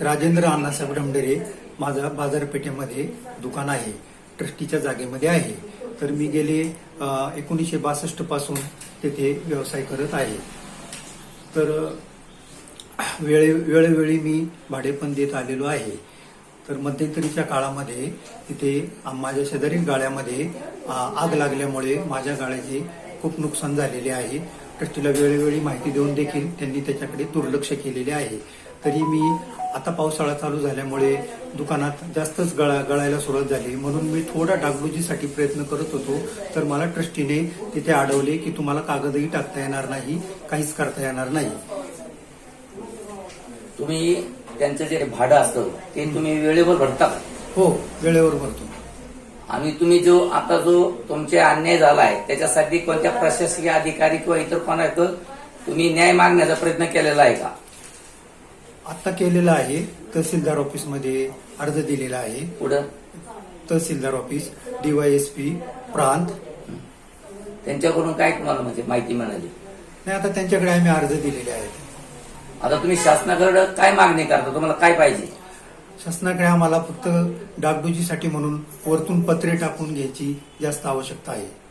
राजेंद्र अण्णासाहेब डमडेरे माझा बाजारपेठेमध्ये दुकान आहे. ट्रस्टीच्या जागेमध्ये आहे. तर मी गेले एकोणीसशे बासष्टपासून तेथे व्यवसाय करत आहे. तर वेळे वेळोवेळी मी भाडे पण देत आलेलो आहे. तर मध्यंतरीच्या काळामध्ये तिथे माझ्या शेजारील गाळ्यामध्ये आ, आग लागल्यामुळे माझ्या गाळ्याचे खूप नुकसान झालेले आहे. ट्रस्टीला वेळोवेळी माहिती देऊन देखील त्यांनी त्याच्याकडे दुर्लक्ष केलेले आहे. तरी मी आता पावसाळा चालू झाल्यामुळे दुकानात जास्तच गळा गळायला सुरुवात झाली. म्हणून मी थोडा डागडुजीसाठी प्रयत्न करत होतो. तर मला ट्रस्टीने तिथे अडवले की तुम्हाला कागदही टाकता येणार नाही काहीच करता येणार नाही. तुम्ही त्यांचं जे भाडं असतं ते तुम्ही वेळेवर भरता का? हो वेळेवर भरतो. आणि तुम्ही जो आता जो तुमचे अन्याय झाला आहे त्याच्यासाठी कोणत्या प्रशासकीय अधिकारी किंवा इतर कोणाकडं तुम्ही न्याय मागण्याचा प्रयत्न केलेला आहे का? आता केलेलं आहे तहसीलदार ऑफिसमध्ये अर्ज दिलेला आहे. पुढं? तहसीलदार ऑफिस डीवायएसपी प्रांत. त्यांच्याकडून काय तुम्हाला म्हणजे माहिती मिळाली? नाही आता त्यांच्याकडे आम्ही अर्ज दिलेले आहेत. आता तुम्ही शासनाकडे काय मागणी करता? तुम्हाला काय पाहिजे? शासनाकडे आम्हाला फक्त डागडुजीसाठी म्हणून वरतून पत्रे टाकून घ्यायची जास्त आवश्यकता आहे.